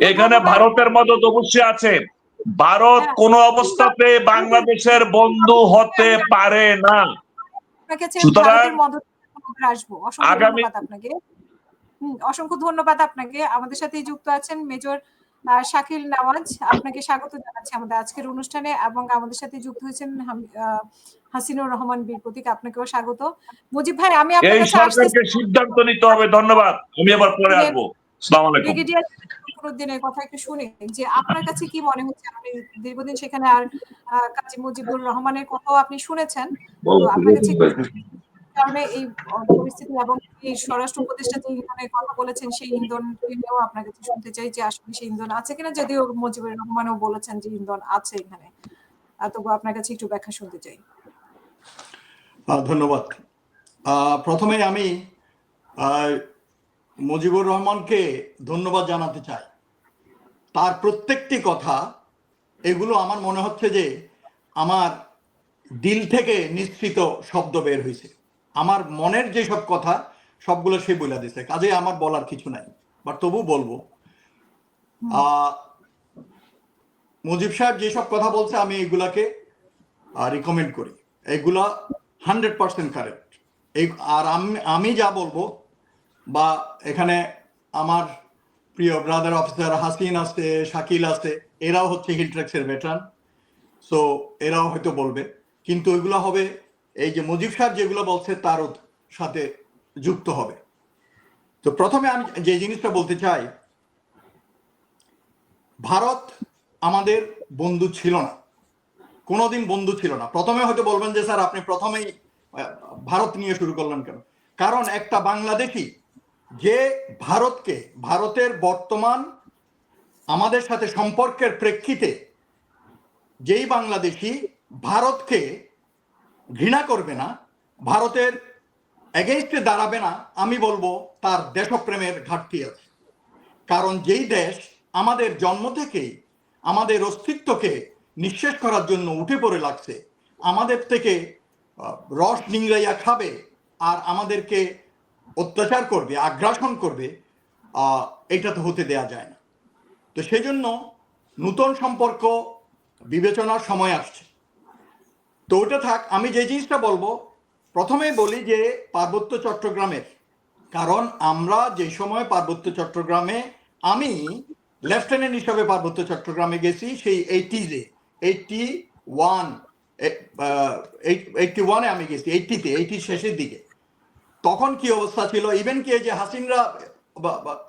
এখানে ভারতের মদত অবশ্যই আছে। ভারত হ্যাঁ। কোন অবস্থাতে বাংলাদেশের বন্ধু হতে পারে না। সুতরাং আগামী- ধন্যবাদ আপনাকে। অসংখ্য ধন্যবাদ আপনাকে। আমাদের সাথে যুক্ত আছেন মেজর শাকিল নওয়াজ। আপনাকে স্বাগত জানাচ্ছি আমাদের আজকের অনুষ্ঠানে এবং আমাদের সাথে যুক্ত হয়েছেন হাসিনুর রহমান বীর প্রতীক। আপনাকেও স্বাগত। মুজিব ভাই আমি আপনার কাছে সিদ্ধান্ত নিতে হবে। ধন্যবাদ। আমি আবার পরে আসব। সালাম আলাইকুম। ফখরুদ্দিনের কথা একটু শুনি যে আপনার কাছে কি মনে হচ্ছে? আপনি দীর্ঘদিন সেখানে আর আহ, কাজী মুজিবুর রহমানের কথাও আপনি শুনেছেন। তো আপনার কাছে কারণে এই পরিস্থিতি এবং এই স্বরাষ্ট্র উপদেষ্টা যে ইন্ধনের কথা বলেছেন সেই ইন্ধন নিয়েও আপনার কাছে শুনতে চাই যে আসলে সেই ইন্ধন আছে কিনা? যদিও মুজিবুর রহমানও বলেছেন যে ইন্ধন আছে এখানে। তবু আপনার কাছে একটু ব্যাখ্যা শুনতে চাই। ধন্যবাদ। আহ, প্রথমে আমি আহ, মুজিবুর রহমানকে ধন্যবাদ জানাতে চাই। তার প্রত্যেকটি কথা এগুলো আমার মনে হচ্ছে যে আমার দিল থেকে নিশ্চিত শব্দ বের হয়েছে। আমার মনের যে সব কথা সবগুলো সে বলে দিছে। কাজে আমার বলার কিছু নাই। বাট তবু বলব মুজিব সাহেব যেসব কথা বলছে আমি এগুলাকে রিকমেন্ড করি। এগুলা হান্ড্রেড পার্সেন্ট কারেক্ট এই আর আমি আমি যা বলব বা এখানে আমার প্রিয় ব্রাদার অফিসার হাসিন আছে, শাকিল আছে, এরাও হচ্ছে হিলট্রেক্সের ভেটারান সো এরাও হয়তো বলবে। কিন্তু এগুলো হবে, এই যে মুজিব সাহেব যেগুলো বলছে, তার সাথে যুক্ত হবে। তো প্রথমে আমি যে জিনিসটা বলতে চাই, ভারত আমাদের বন্ধু ছিল না। কোনোদিন বন্ধু ছিল না। প্রথমে হয়তো বলবেন যে, স্যার, আপনি প্রথমেই ভারত নিয়ে শুরু করলেন কেন? কারণ একটা বাংলাদেশি যে ভারতকে, ভারতের বর্তমান আমাদের সাথে সম্পর্কের প্রেক্ষিতে যেই বাংলাদেশি ভারতকে ঘৃণা করবে না, ভারতের এগেইনস্টে দাঁড়াবে না, আমি বলব তার দেশপ্রেমের ঘাটতি আছে। কারণ যেই দেশ আমাদের জন্ম থেকেই, আমাদের অস্তিত্বকে নিঃশেষ করার জন্য উঠে পড়ে লাগছে, আমাদের থেকে রস নিংড়াইয়া খাবে, আর আমাদেরকে অত্যাচার করবে, আগ্রাসন করবে এটা তো হতে দেয়া যায় না। তো সেই জন্য নূতন সম্পর্ক বিবেচনার সময় আসছে। তো ওটা থাক, আমি যে জিনিসটা বলব প্রথমে বলি যে পার্বত্য চট্টগ্রামের, কারণ আমরা যে সময় পার্বত্য চট্টগ্রামে, আমি লেফটেন্যান্ট হিসাবে পার্বত্য চট্টগ্রামে গেছি সেই এইটিজে এইটটি ওয়ান এইটটি ওয়ানে আমি গেছি এইটটিতে এইটির শেষের দিকে। তখন কি অবস্থা ছিল? ইভেন কি যে হাসিনরা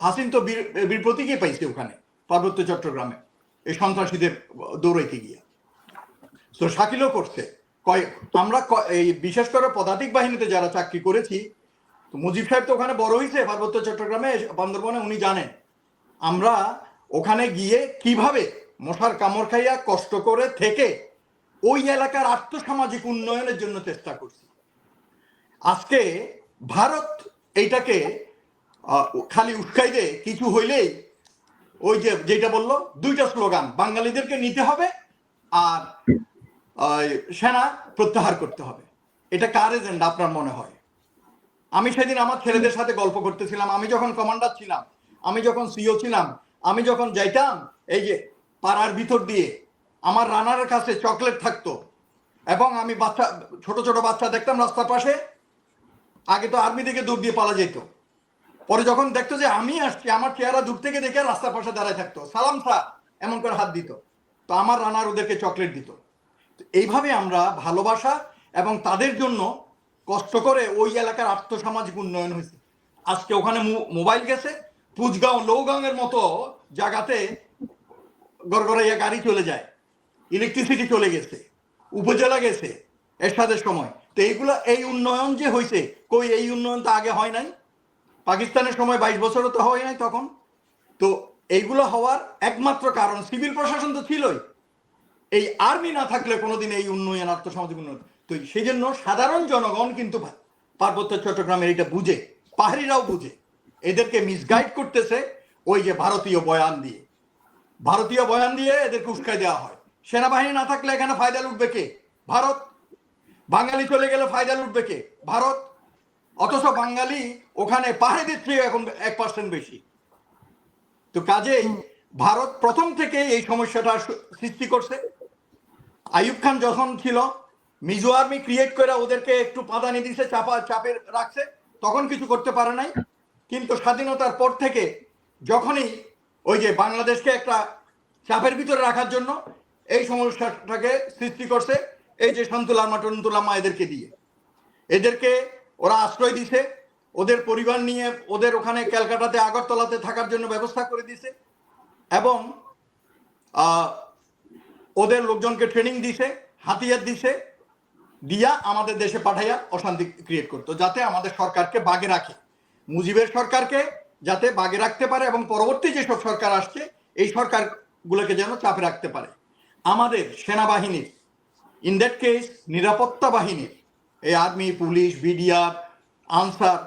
হাসিন তো বীর প্রতীকে পাইছে ওখানে, পার্বত্য চট্টগ্রামে, এই সন্ত্রাসীদের দৌড়াইতে গিয়ে। তো শাকিলও করছে। কয়েক আমরা এই বিশেষ করে পদাতিক বাহিনীতে যারা চাকরি করেছি, তো মুজিব সাহেব তো ওখানে বড় হয়েছে পার্বত্য চট্টগ্রামে, বান্দরবনে উনি জানেন। আমরা ওখানে গিয়ে কীভাবে মশার কামড় খাইয়া কষ্ট করে থেকে ওই এলাকার আর্থসামাজিক উন্নয়নের জন্য চেষ্টা করছি। আজকে ভারত এইটাকে খালি উস্কাই দে, কিছু হইলেই ওই যে যেটা বলল, দুইটা স্লোগান, বাঙালিদেরকে নিতে হবে আর সেনা প্রত্যাহার করতে হবে। এটা কার এজেন্ডা আপনার মনে হয়? আমি সেদিন আমার ছেলেদের সাথে গল্প করতেছিলাম, আমি যখন কমান্ডার ছিলাম, আমি যখন সিও ছিলাম, আমি যখন যাইতাম, এই যে পাড়ার ভিতর দিয়ে, আমার রানারের কাছে চকলেট থাকতো, এবং আমি বাচ্চা, ছোট ছোট বাচ্চা দেখতাম রাস্তার পাশে আগে তো আর্মি থেকে দূর দিয়ে পালা যেত পরে যখন দেখতো যে আমি আসছি, আমার চেহারা দূর থেকে দেখে রাস্তার পাশে দাঁড়ায় থাকতো। সালাম স্যার, এমন করে হাত দিত। তো আমার রানার ওদেরকে চকলেট দিত। এইভাবে আমরা ভালোবাসা এবং তাদের জন্য কষ্ট করে ওই এলাকার আর্থসামাজিক উন্নয়ন হয়েছে। আজকে ওখানে মোবাইল গেছে, পুজগাঁও লৌগাঁওয়ের মতো জায়গাতে গড়গড়াইয়া গাড়ি চলে যায়। ইলেকট্রিসিটি চলে গেছে, উপজেলা গেছে, এরশাদের সময়। তো এইগুলা এই উন্নয়ন যে হয়েছে কই এই উন্নয়ন তো আগে হয় নাই? পাকিস্তানের সময় বাইশ বছরও তো হয় নাই তখন। তো এইগুলো হওয়ার একমাত্র কারণ সিভিল প্রশাসন তো ছিলই। এই আর্মি না থাকলে কোনোদিন এই উন্নয়ন, আর্থসামাজিক উন্নয়ন। তো সেই জন্য সাধারণ জনগণ কিন্তু পার্বত্য চট্টগ্রামের এটা বুঝে, পাহাড়িরাও বুঝে। এদেরকে মিসগাইড করতেছে ওই যে ভারতীয় বয়ান দিয়ে। ভারতীয় বয়ান দিয়ে এদেরকে উস্কাই দেওয়া হয়। সেনাবাহিনী না থাকলে এখানে ফায়দা লুটবে কে? ভারত। বাঙালি চলে গেলে ফায়দা লুটবে কে? ভারত? অথচ বাঙালি ওখানে পাহাড়িদের চেয়ে এখন এক পার্সেন্ট বেশি। তো কাজেই ভারত প্রথম থেকে এই সমস্যাটা সৃষ্টি করছে। আইয়ুব খান যখন ছিল, মিজো আর্মি ক্রিয়েট করে ওদেরকে একটু পাদানি দিছে, চাপা, চাপে রাখছে, তখন কিছু করতে পারে নাই। কিন্তু স্বাধীনতার পর থেকে যখনই ওই যে বাংলাদেশকে একটা চাপের ভিতরে রাখার জন্য এই সমস্যাটাকে সৃষ্টি করছে এই যে সন্তুলামা টন্তুলামা এদেরকে দিয়ে। এদেরকে ওরা আশ্রয় দিছে, ওদের পরিবার নিয়ে ওদের ওখানে ক্যালকাটাতে, আগরতলাতে থাকার জন্য ব্যবস্থা করে দিছে এবং ওদের লোকজনকে ট্রেনিং দিছে, হাতিয়ার দিছে, দিয়া আমাদের দেশে পাঠাইয়া অশান্তি ক্রিয়েট করতো, যাতে আমাদের সরকারকে বাগে রাখে। মুজিবের সরকারকে যাতে বাগে রাখতে পারে এবং পরবর্তী যেসব সরকার আসছে, এই সরকারগুলোকে যেন চাপে রাখতে পারে। আমাদের সেনাবাহিনীর ইন দ্যাট কেস নিরাপত্তা বাহিনীর এই আর্মি পুলিশ বিডিআর আনসার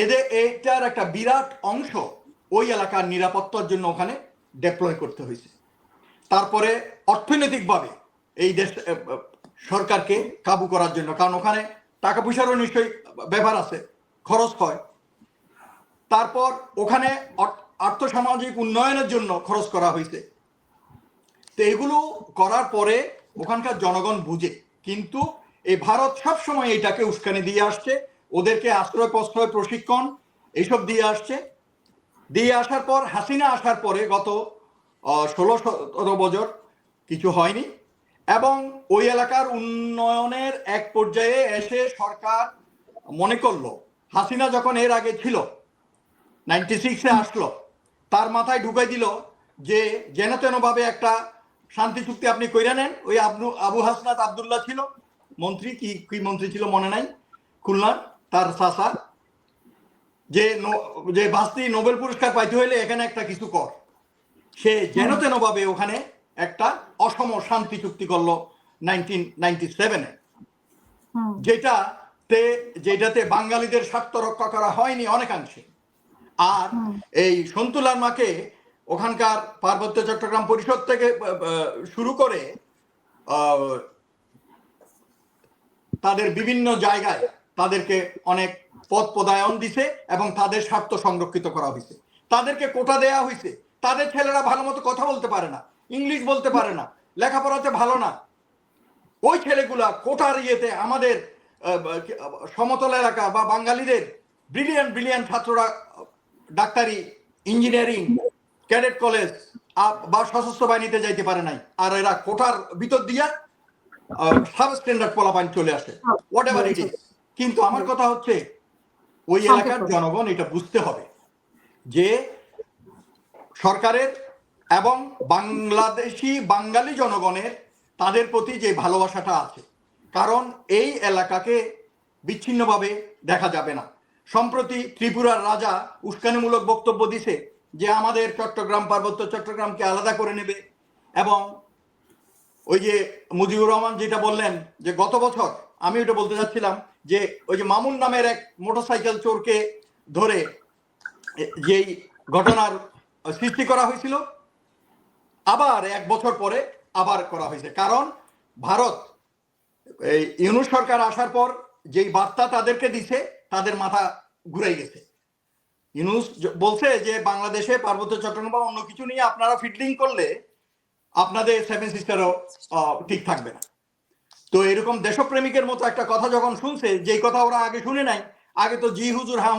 এদের এটার একটা বিরাট অংশ ওই এলাকার নিরাপত্তার জন্য ওখানে ডেপ্লয় করতে হয়েছে তারপরে অর্থনৈতিকভাবে এই দেশ সরকারকে কাবু করার জন্য, কারণ ওখানে টাকা পয়সারও নিশ্চয়ই ব্যাপার আছে, খরচ হয়। তারপর ওখানে আর্থসামাজিক উন্নয়নের জন্য খরচ করা হয়েছে। তো এগুলো করার পরে ওখানকার জনগণ বুঝে। কিন্তু এই ভারত সব সময় এটাকে উস্কানি দিয়ে আসছে, ওদেরকে আশ্রয় প্রশ্রয় প্রশিক্ষণ এইসব দিয়ে আসছে। দিয়ে আসার পর, হাসিনা আসার পরে গত ষোলো সতেরো বছর কিছু হয়নি। এবং ওই এলাকার উন্নয়নের এক পর্যায়ে এসে সরকার মনে করল, হাসিনা যখন এর আগে ছিল, নাইনটি সিক্সে আসলো, তার মাথায় ঢুকাই দিল যে যেন তেনভাবে একটা শান্তি চুক্তি আপনি কইরা নেন। ওই আবু আবু হাসনাত আবদুল্লাহ ছিল মন্ত্রী কি কি মন্ত্রী ছিল মনে নাই খুলনার তার চাষা যে যে ভাস্তি নোবেল পুরস্কার পাইতে হইলে এখানে একটা কিছু কর। সে যেন তেন ভাবে ওখানে একটা অসম শান্তি চুক্তি করল নাইনটিন নাইনটি সেভেনে। হুম। যেটাতে যেটাতে বাঙালিদের স্বার্থ রক্ষা করা হয়নি অনেকাংশে। আর এই সন্তুলার মাকে ওখানকার পার্বত্য চট্টগ্রাম পরিষদ থেকে শুরু করে তাদের বিভিন্ন জায়গায় তাদেরকে অনেক পদ পদায়ন দিছে এবং তাদের স্বার্থ সংরক্ষিত করা হয়েছে। তাদেরকে কোটা দেয়া হয়েছে। তাদের ছেলেরা ভালো মতো কথা বলতে পারে না, ইংলিশ বলতে পারে না, লেখাপড়াতে ভালো না। ওই ছেলেগুলা কোটার ইয়েতে আমাদের সমতল এলাকা বা বাঙালিদের ব্রিলিয়ান্ট ব্রিলিয়ান্ট ছাত্ররা, ডাক্তারি ইঞ্জিনিয়ারিং ক্যাডেট কলেজ বা সশস্ত্র বাহিনীতে যাইতে পারে নাই। আর এরা কোঠার ভিতর দিয়া সাব স্ট্যান্ডার্ড পোলাপাইন চলে আসে। হোয়াট এভার ইট ইজ কিন্তু আমার কথা হচ্ছে ওই এলাকার জনগণ এটা বুঝতে হবে যে সরকারের এবং বাংলাদেশি বাঙালি জনগণের তাদের প্রতি যে ভালোবাসাটা আছে। কারণ এই এলাকাকে বিচ্ছিন্নভাবে দেখা যাবে না। সম্প্রতি ত্রিপুরার রাজা উস্কানিমূলক বক্তব্য দিছে যে আমাদের চট্টগ্রাম পার্বত্য চট্টগ্রামকে আলাদা করে নেবে এবং ওই যে মুজিবুর রহমান যেটা বললেন যে গত বছর আমি ওটা বলতে চাচ্ছিলাম যে ওই যে মামুন নামের এক মোটরসাইকেল চোরকে ধরে যেই ঘটনার সৃষ্টি করা হয়েছিল, আবার এক বছর পরে আবার করা হয়েছে। কারণ ভারত, এই ইউনুস সরকার আসার পর যেই বার্তা তাদেরকে দিছে, তাদের মাথা ঘুরাই গেছে। ইউনুস বলছে যে বাংলাদেশে পার্বত্য চট্টগ্রাম বা অন্য কিছু নিয়ে আপনারা ফিল্ডিং করলে আপনাদের সেভেন সিস্টারও ঠিক থাকবে না। তো এরকম দেশপ্রেমিকের মতো একটা কথা যখন শুনছে, যেই কথা ওরা আগে শুনে নাই, আগে তো জি হুজুর হা